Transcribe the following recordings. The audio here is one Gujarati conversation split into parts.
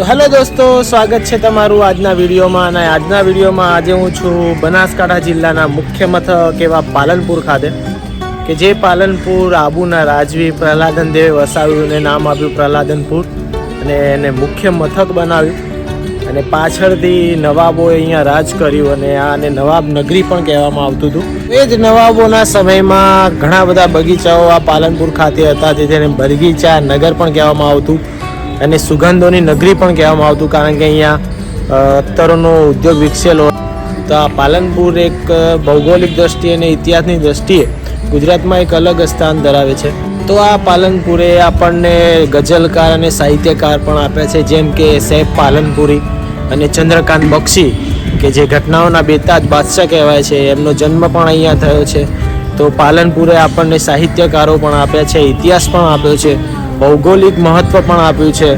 તો હેલો દોસ્તો, સ્વાગત છે તમારું આજના વિડીયોમાં અને આજના વિડીયોમાં આજે હું છું બનાસકાંઠા જિલ્લાના મુખ્ય મથક એવા પાલનપુર ખાતે, કે જે પાલનપુર, આબુના રાજવી, પ્રહલાદન દેવે વસાવ્યું અને નામ આપ્યું પ્રહલાદનપુર અને એને મુખ્ય મથક બનાવ્યું. અને પાછળથી નવાબોએ અહીંયા રાજ કર્યું અને આને નવાબ નગરી પણ કહેવામાં આવતું હતું. એ જ નવાબોના સમયમાં ઘણા બધા બગીચાઓ આ પાલનપુર ખાતે હતા તેને બગીચા નગર પણ કહેવામાં આવતું. અને સુગંધોની નગરી પણ કહેવામાં આવતું, કારણ કે અહીંયા અત્તરોનો ઉદ્યોગ વિકસેલો. તો આ પાલનપુર એક ભૌગોલિક દ્રષ્ટિએ અને ઇતિહાસની દ્રષ્ટિએ ગુજરાતમાં એક અલગ સ્થાન ધરાવે છે. તો આ પાલનપુરે આપણને ગઝલકાર અને સાહિત્યકાર પણ આપ્યા છે, જેમ કે સૈફ પાલનપુરી અને ચંદ્રકાંત બક્ષી, કે જે ઘટનાઓના બેતાજ બાદશાહ કહેવાય છે. એમનો જન્મ પણ અહીંયા થયો છે. તો પાલનપુરે આપણને સાહિત્યકારો પણ આપ્યા છે, ઇતિહાસ પણ આપ્યો છે. ભૌગોલિક મહત્વ પણ આપ્યું છે.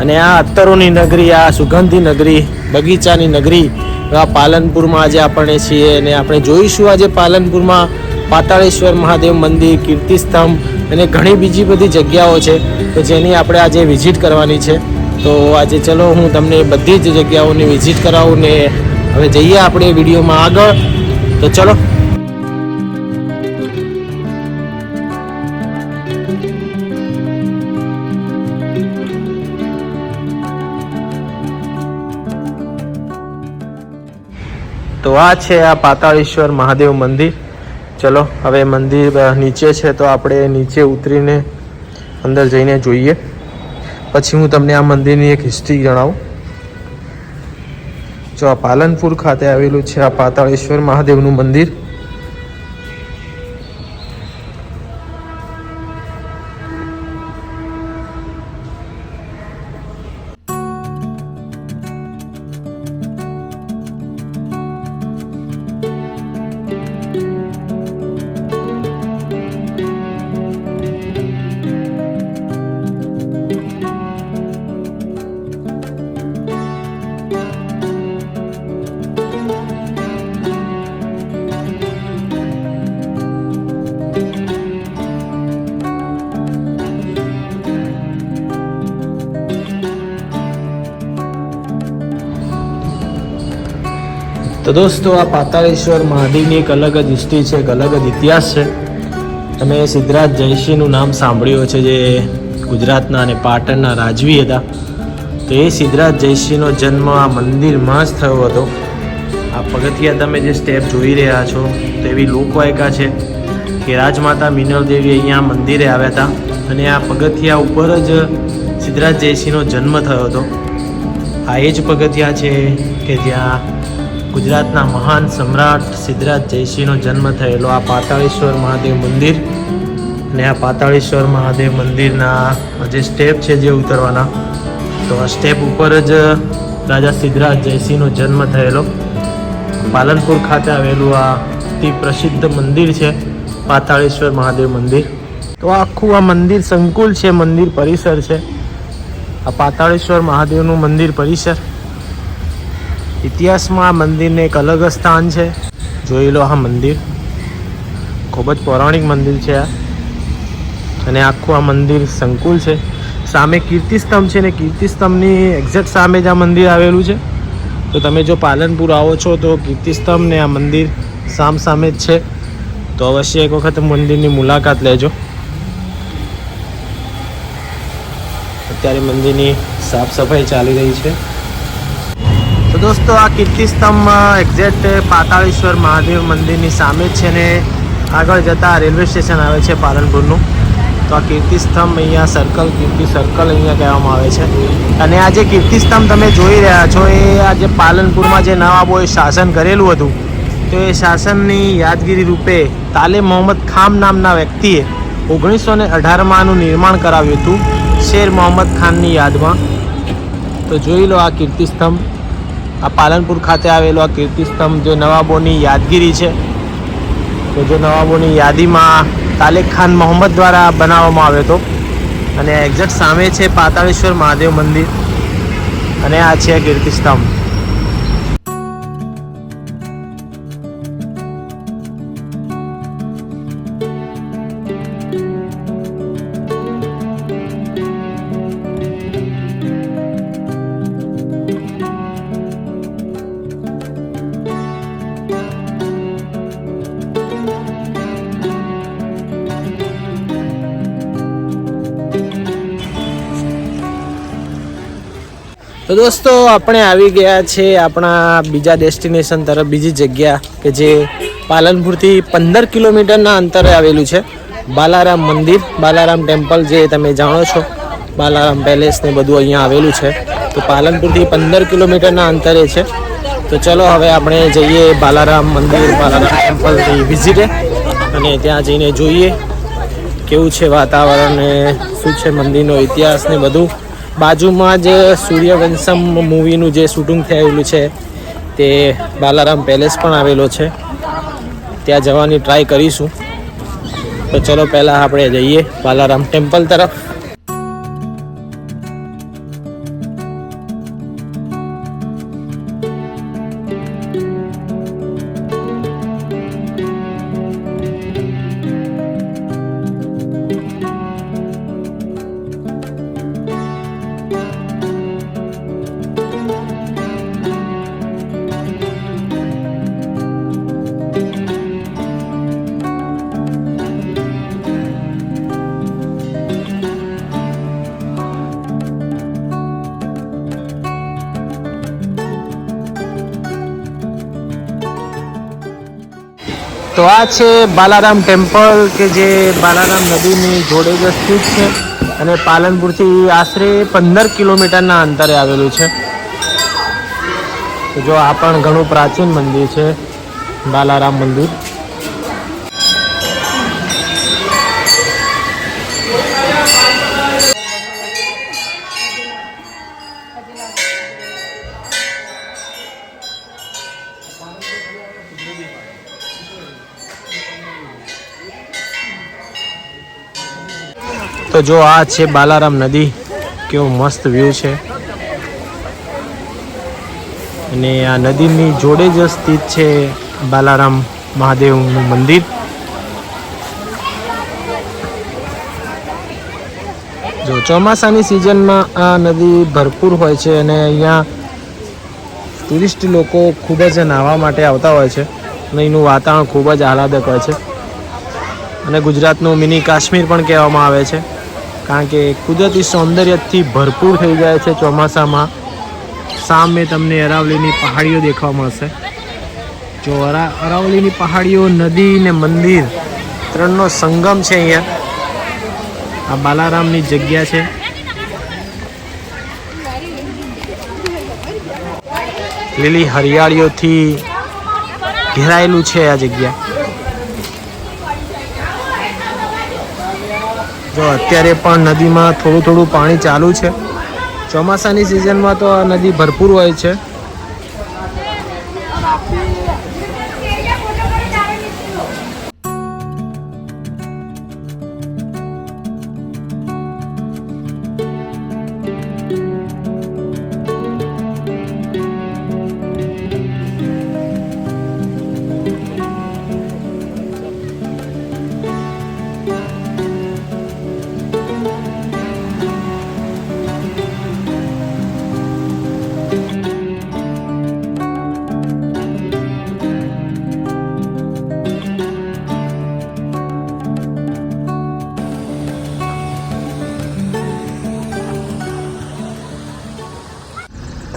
અને આ અત્તરોની નગરી, આ સુગંધી નગરી, બગીચાની નગરી, આ પાલનપુરમાં આજે આપણે છીએ અને આપણે જોઈશું આજે પાલનપુરમાં પાતાળેશ્વર મહાદેવ મંદિર, કીર્તિસ્તંભ અને ઘણી બીજી બધી જગ્યાઓ છે તો જેની આપણે આજે વિઝિટ કરવાની છે. તો આજે ચલો હું તમને બધી જ જગ્યાઓની વિઝિટ કરાવું ને હવે જઈએ આપણે વિડીયોમાં આગળ. તો ચલો. તો આ છે આ પાતાળેશ્વર મહાદેવ મંદિર. ચલો, હવે મંદિર નીચે છે તો આપણે નીચે ઉતરીને અંદર જઈને જોઈએ. પછી હું તમને આ મંદિરની એક હિસ્ટ્રી જણાવું. જો આ પાલનપુર ખાતે આવેલું છે આ પાતાળેશ્વર મહાદેવનું મંદિર. તો દોસ્તો, આ પાતાળેશ્વર મહાદેવની એક અલગ જ હિસ્ટ્રી છે, એક અલગ જ ઇતિહાસ છે. તમે સિદ્ધરાજ જયસિંહનું નામ સાંભળ્યું છે જે ગુજરાતના અને પાટણના રાજવી હતા. તો એ સિદ્ધરાજ જયસિંહનો જન્મ આ મંદિરમાં જ થયો હતો. આ પગથિયા તમે જે સ્ટેપ જોઈ રહ્યા છો, તો એવી લોકવાયકા છે કે રાજમાતા મિનલ દેવી અહીંયા મંદિરે આવ્યા હતા અને આ પગથિયા ઉપર જ સિદ્ધરાજ જયસિંહનો જન્મ થયો હતો. આ એ જ પગથિયા છે કે જ્યાં ગુજરાતના મહાન સમ્રાટ સિદ્ધરાજ જયસિંહનો જન્મ થયેલો આ પાતાળેશ્વર મહાદેવ મંદિર અને આ પાતાળેશ્વર મહાદેવ મંદિરના જે સ્ટેપ છે જે ઉતરવાના, તો આ સ્ટેપ ઉપર જ રાજા સિદ્ધરાજ જયસિંહનો જન્મ થયેલો. પાલનપુર ખાતે આવેલું આ અતિ પ્રસિદ્ધ મંદિર છે, પાતાળેશ્વર મહાદેવ મંદિર. તો આખું આ મંદિર સંકુલ છે, મંદિર પરિસર છે. આ પાતાળેશ્વર મહાદેવનું મંદિર પરિસર. ઇતિહાસમાં આ મંદિરને એક અલગ સ્થાન છે. જોઈ લો આ મંદિર. ખૂબ જ પૌરાણિક મંદિર છે આ. અને આખું આ મંદિર સંકુલ છે. સામે કીર્તિસ્તંભ છે ને કીર્તિસ્તંભની એક્ઝેક્ટ સામે જ આ મંદિર આવેલું છે. તો તમે જો પાલનપુર આવો છો તો કીર્તિસ્તંભ ને આ મંદિર સામ સામે જ છે. તો અવશ્ય એક વખત મંદિરની મુલાકાત લેજો. અત્યારે મંદિરની સાફ સફાઈ ચાલી રહી છે. તો દોસ્તો, આ કીર્તિસ્તંભ એક્ઝેક્ટ પાતાળેશ્વર મહાદેવ મંદિરની સામે છે ને આગળ જતાં રેલવે સ્ટેશન આવે છે પાલનપુરનું. તો આ કીર્તિસ્તંભ અહીંયા સર્કલ કીર્તિ સર્કલ અહીંયા કહેવામાં આવે છે. અને આ જે કીર્તિસ્તંભ તમે જોઈ રહ્યા છો, એ આજે પાલનપુરમાં જે નવાબોએ શાસન કરેલું હતું, તો એ શાસનની યાદગીરી રૂપે તાલે મોહમ્મદ ખામ નામના વ્યક્તિએ ઓગણીસો ને અઢારમાં આનું નિર્માણ કરાવ્યું હતું, શેર મોહમ્મદ ખાનની યાદમાં. તો જોઈ લો આ કીર્તિસ્તંભ આ પાલનપુર ખાતે આવેલો આ કીર્તિસ્તંભ જે નવાબોની યાદગીરી છે, તો જે નવાબોની યાદીમાં તાલિક ખાન મોહમ્મદ દ્વારા બનાવવામાં આવ્યો હતો. અને એક્ઝેક્ટ સામે છે પાતાળેશ્વર મહાદેવ મંદિર. અને આ છે કીર્તિસ્તંભ. તો દોસ્તો, આપણે આવી ગયા છે આપણા બીજા ડેસ્ટિનેશન તરફ, બીજી જગ્યા કે જે પાલનપુરથી પંદર કિલોમીટરના અંતરે આવેલું છે. બાલારામ મંદિર, બાલારામ ટેમ્પલ જે તમે જાણો છો. બાલારામ પેલેસ ને બધું અહીંયા આવેલું છે. તો પાલનપુરથી પંદર કિલોમીટરના અંતરે છે. તો ચલો હવે આપણે જઈએ બાલારામ મંદિર, બાલારામ ટેમ્પલ વિઝિટે અને ત્યાં જઈને જોઈએ કેવું છે વાતાવરણ ને શું છે મંદિરનો ઇતિહાસ ને બધું. બાજુમાં જ સૂર્યવંશમ મૂવીનું જે શૂટિંગ થયેલું છે, તે બાલારામ પેલેસ પણ આવેલો છે. ત્યાં જવાની ટ્રાય કરીશું. તો ચલો પહેલાં આપણે જઈએ બાલારામ ટેમ્પલ તરફ. તો આ છે બાલારામ ટેમ્પલ, કે જે બાલારામ નદીની જોડે જ સ્થિત છે. અને પાલનપુરથી આશરે પંદર કિલોમીટરના અંતરે આવેલું છે. જો આ પણ ઘણું પ્રાચીન મંદિર છે, બાલારામ મંદિર. તો જો આ છે બાલારામ નદી. કેવો મસ્ત વ્યૂ છે. અને આ નદીની જોડે જ સ્થિત છે બાલારામ મહાદેવનું મંદિર. જો ચોમાસાની સિઝનમાં આ નદી ભરપૂર હોય છે અને અહીંયા ટુરિસ્ટ લોકો ખૂબ જ નાહવા માટે આવતા હોય છે. અને એનું વાતાવરણ ખૂબ જ આહલાદક હોય છે. અને ગુજરાતનું મિની કાશ્મીર પણ કહેવામાં આવે છે. કારણ કે કુદરતી સૌંદર્યથી ભરપૂર થઈ જાય છે ચોમાસામાં. સામે તમને અરાવલીની પહાડીઓ દેખવા મળશે. જો અરા, અરાવલીની પહાડીઓ, નદી ને મંદિર ત્રણનો સંગમ છે અહીંયા. આ બાલારામની જગ્યા છે. લીલી હરિયાળીઓથી ઘેરાયેલું છે આ જગ્યા. જો અત્યારે પણ નદીમાં થોડું થોડું પાણી ચાલુ છે. ચોમાસાની સિઝનમાં તો આ નદી ભરપૂર હોય છે.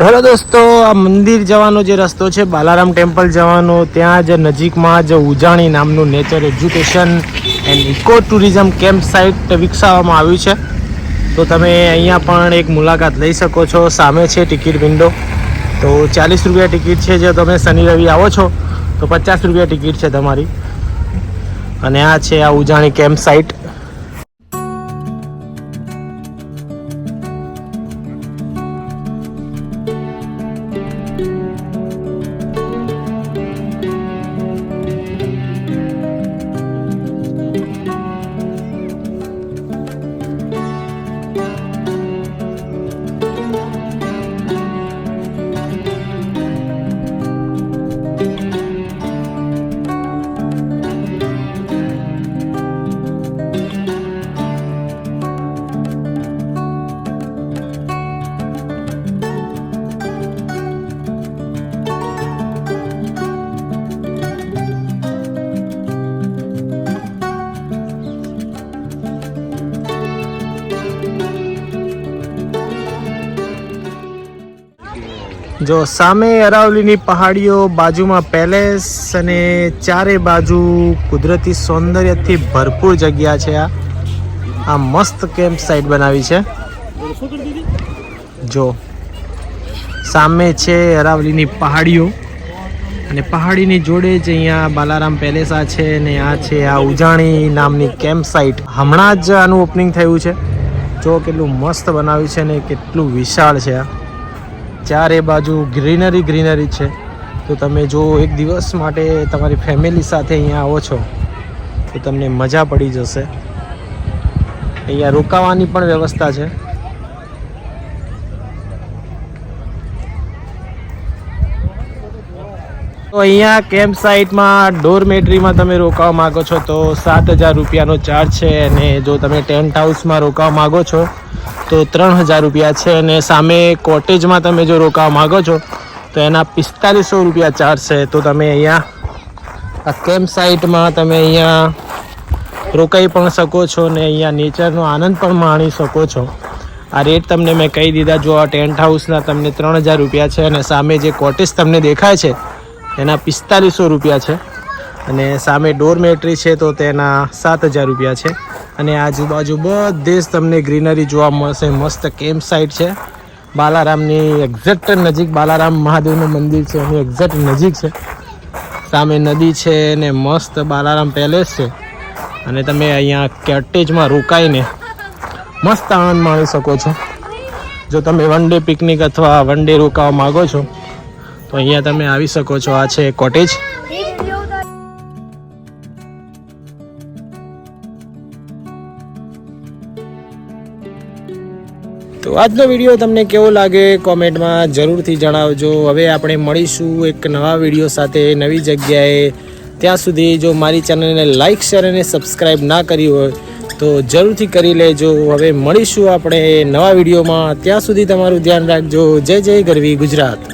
હેલો દોસ્તો, આ મંદિર જવાનો જે રસ્તો છે, બાલારામ ટેમ્પલ જવાનો, ત્યાં જ નજીકમાં જ ઉજાણી નામનું nature education and eco tourism camp site વિકસાવવામાં આવ્યું છે. તો તમે અહીંયા પણ એક મુલાકાત લઈ શકો છો, સામે છે ટિકિટ વિન્ડો. તો ચાલીસ રૂપિયા ટિકિટ છે, જો તમે શનિ રવિ આવો છો, તો પચાસ રૂપિયા ટિકિટ છે તમારી. અને આ છે આ ઉજાણી કેમ્પ સાઇટ જો સામે અરાવલીની પહાડીઓ, બાજુમાં પેલેસ અને ચારે બાજુ કુદરતી સૌંદર્યથી ભરપૂર જગ્યા છે આ. આ મસ્ત કેમ્પ સાઇટ બનાવી છે. જો સામે છે અરાવલીની પહાડીઓ અને પહાડીની જોડે જ અહીંયા બાલારામ પેલેસ આ છે ને આ છે આ ઉજાણી નામની કેમ્પ સાઇટ. હમણાં જ આનું ઓપનિંગ થયું છે. જો કેટલું મસ્ત બનાવ્યું છે ને કેટલું વિશાળ છે આ. ચારે બાજુ ગ્રીનરી ગ્રીનરી છે. તો તમે જો એક દિવસ માટે તમારી ફેમિલી સાથે અહીંયા આવો છો, તો તમને મજા પડી જશે. અહીંયા રોકાવાની પણ વ્યવસ્થા છે. તો અહીંયા કેમ્પ સાઇટમાં ડોરમેટરીમાં તમે રોકાવા માગો છો તો સાત હજાર રૂપિયાનો ચાર્જ છે અને જો તમે ટેન્ટ હાઉસમાં રોકાવા માગો છો, તો ત્રણ હજાર રૂપિયા છે અને સામે કોટેજમાં તમે જો રોકાવા માગો છો, તો એના પિસ્તાલીસો રૂપિયા ચાર્જ છે. તો તમે અહીંયા આ કેમ્પ સાઇટમાં તમે અહીંયા રોકાઈ પણ શકો છો ને અહીંયા નેચરનો આનંદ પણ માણી શકો છો. આ રેટ તમને મેં કહી દીધા, જો આ ટેન્ટ હાઉસના તમને ત્રણ હજાર રૂપિયા છે અને સામે જે કોટેજ તમને દેખાય છે એના પિસ્તાલીસો રૂપિયા છે. અને સામે ડોરમેટ્રી છે તો તેના સાત હજાર રૂપિયા છે. અને આજુબાજુ બધે જ તમને ગ્રીનરી જોવા મળશે. મસ્ત કેમ્પ સાઇટ છે. બાલારામની એક્ઝેક્ટ નજીક બાલારામ મહાદેવનું મંદિર છે. એની એક્ઝેક્ટ નજીક છે. સામે નદી છે ને મસ્ત બાલારામ પેલેસ છે. અને તમે અહીંયા કેટેજમાં રોકાઈને મસ્ત આનંદ માણી શકો છો. જો તમે વન ડે પિકનિક અથવા વન ડે રોકાવા માગો છો તો અહીંયા તમે આવી શકો છો. આ છે કોટેજ તો આજનો વીડિયો તમને કેવો લાગે કોમેન્ટમાં જરૂરથી જણાવજો. હવે આપણે મળીશું એક નવા વીડિયો સાથે નવી જગ્યાએ. ત્યાં સુધી જો મારી ચેનલને લાઇક શેર અને સબસ્ક્રાઈબ ના કરી હોય, તો જરૂરથી કરી લેજો. હવે મળીશું આપણે નવા વિડીયોમાં. ત્યાં સુધી તમારું ધ્યાન રાખજો. જય જય ગરવી ગુજરાત.